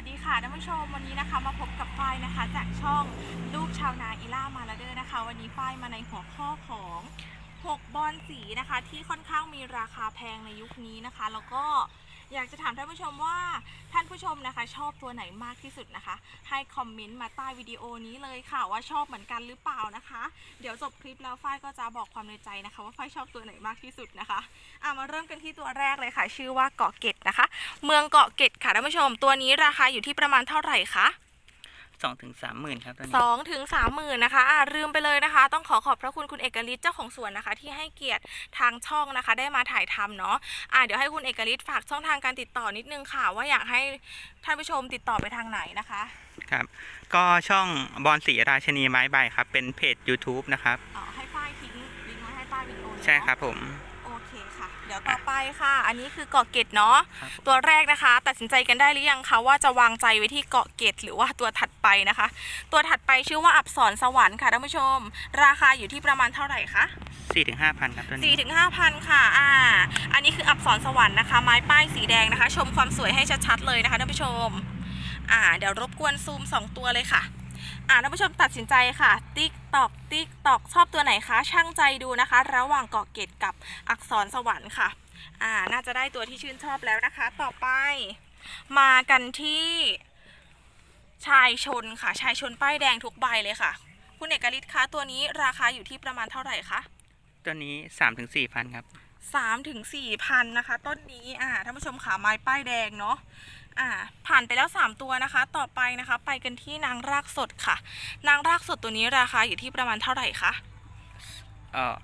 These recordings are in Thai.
วัสดีค่ะท่านผู้ชมวันนี้นะคะมาพบกับฝ้ายนะคะ จากช่องลูกชาวนาอีล่ามาลาเดอร์นะคะ วันนี้ฝ้ายมาในหัวข้อของ 6 บอลสีนะคะ ที่ค่อนข้างมีราคาแพงในยุคนี้นะคะ แล้วก็ อยากจะถามท่านผู้ชมว่าท่านผู้ชมนะคะ ชอบตัวไหนมากที่สุดนะคะ ให้คอมเมนต์มาใต้วิดีโอนี้เลยค่ะว่าชอบเหมือนกันหรือเปล่านะคะ เดี๋ยวจบคลิปแล้วฝ้ายก็จะบอกความในใจนะคะ ว่าฝ้ายชอบตัวไหนมากที่สุดนะคะอะมาเริ่มกันที่ตัวแรกเลยค่ะ ชื่อว่าเกาะเกตนะคะ เมืองเกาะเกตค่ะท่านผู้ชม ตัวนี้ราคาอยู่ที่ประมาณเท่าไหร่คะ สองถึงสามหมื่นครับตอนนี้ สองถึงสามหมื่นนะคะอ่าลืมไปเลยนะคะ ต้องขอขอบพระคุณคุณเอกลิศเจ้าของสวนนะคะ ที่ให้เกียรติทางช่องนะคะ ได้มาถ่ายทำเนาะอ่าเดี๋ยวให้คุณเอกลิศฝากช่องทางการติดต่อนิดนึงค่ะ ว่าอยากให้ท่านผู้ชมติดต่อไปทางไหนนะคะ ครับ ก็ช่องบอลสีราชนีไม้ใบครับ เป็นเพจ YouTube นะครับ อ๋อให้ฝ้ายทิ้งลิงก์ไว้ให้ใต้วิดีโอเนอะ ใช่ครับผมโอ เคค่ะเดี๋ยวต่อไปค่ะ อันนี้คือเกาะเกร็ดเนาะครับตัวแรกนะคะ ตัดสินใจกันได้หรือยังคะว่าจะวางใจไว้ที่เกาะเกร็ดหรือว่าตัวถัดไปนะคะ ตัวถัดไปชื่อว่าอับสรสวรรค์ค่ะท่านผู้ชม ราคาอยู่ที่ประมาณเท่าไหร่คะสี่ถึงห้าพันครับตัวสี่นี้ถึงห้าพันค่ะ อ่า อันนี้คืออับสรสวรรค์นะคะ ไม้ป้ายสีแดงนะคะ ชมความสวยให้ชัดๆเลยนะคะท่านผู้ชม อ่า เดี๋ยวรบกวนซูมสองตัวเลยค่ะ อ่าท่านผู้ชมตัดสินใจค่ะ ติ๊กตอกติ๊กตอกชอบตัวไหนคะช่างใจดูนะคะ ระหว่างเกาะเกร็ดกับอักษรสวรรค์ค่ะ อ่าน่าจะได้ตัวที่ชื่นชอบแล้วนะคะ ต่อไป มากันที่ชายชนค่ะ ชายชนป้ายแดงทุกใบเลยค่ะ คุณเอกฤทธิ์คะตัวนี้ราคาอยู่ที่ประมาณเท่าไหร่คะตัวนี้สามถึงสี่พันครับสามถึงสี่พันนะคะ ต้นนี้อ่าท่านผู้ชมขาไม้ป้ายแดงเนาะ อ่าผ่านไปแล้วสามตัวนะคะ ต่อไปนะคะ ไปกันที่นางรากสดค่ะ นางรากสดตัวนี้ราคาอยู่ที่ประมาณเท่าไหร่คะเอ่อ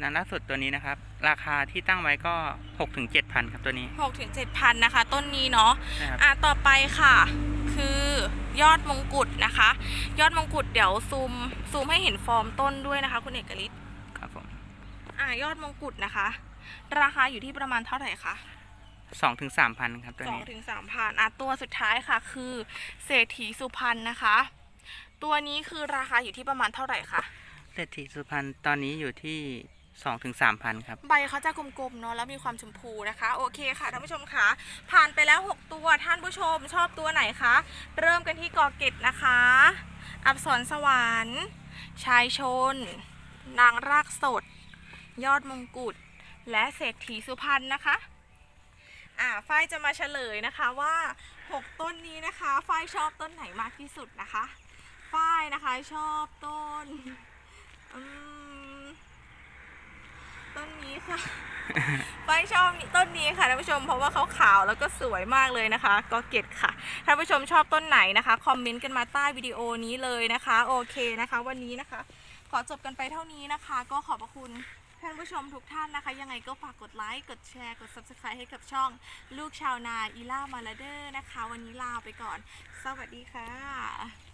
นันล่าสุดตัวนี้นะครับ ราคาที่ตั้งไว้ก็หกถึงเจ็ดพันครับตัวนี้หกถึงเจ็ดพันนะคะ ต้นนี้เนาะนะครับอ่าต่อไปค่ะ คือยอดมงกุฎนะคะ ยอดมงกุฎเดี๋ยวซูมซูมให้เห็นฟอร์มต้นด้วยนะคะ คุณเอกฤทธิ์ครับผมอ่ายอดมงกุฎนะคะ ราคาอยู่ที่ประมาณเท่าไหร่คะ สองถึงสามพันครับตัวสองนี้ ถึงสามพันอะตัวสุดท้ายค่ะ คือเศรษฐีสุพรรณนะคะ ตัวนี้คือราคาอยู่ที่ประมาณเท่าไหร่คะเศรษฐีสุพรรณตอนนี้อยู่ที่สองถึงสามพันครับ ใบเขาจะกลมๆเนาะแล้วมีความชมพูนะคะ โอเคค่ะท่านผู้ชมคะผ่านไปแล้ว 6 ตัวท่านผู้ชมชอบตัวไหนคะ เริ่มกันที่กอเกตนะคะ อับสรสวรรค์ชายชน นางรากสด ยอดมงกุฎและเศรษฐีสุพรรณนะคะ อ่าฝ้ายจะมาเฉลยนะคะว่า 6 ต้นนี้นะคะฝ้ายชอบต้นไหนมากที่สุดนะคะฝ้ายนะคะชอบต้นอืมต้นนี้ค่ะฝ้ายชอบต้นนี้ค่ะท่านผู้ชมเพราะว่าเขาขาวแล้วก็สวยมากเลยนะคะก็เก็ตค่ะท่านผู้ชมชอบต้นไหนนะคะคอมเมนต์กันมาใต้วิดีโอนี้เลยนะคะ โอเคนะคะ วันนี้นะคะ ขอจบกันไปเท่านี้นะคะ ก็ขอบพระคุณ ท่านผู้ชมทุกท่านนะคะ ยังไงก็ฝากกดไลค์ กดแชร์ กด subscribe ให้กับช่องลูกชาวนาอีล่ามาลาเดอร์นะคะ วันนี้ลาไปก่อน สวัสดีค่ะ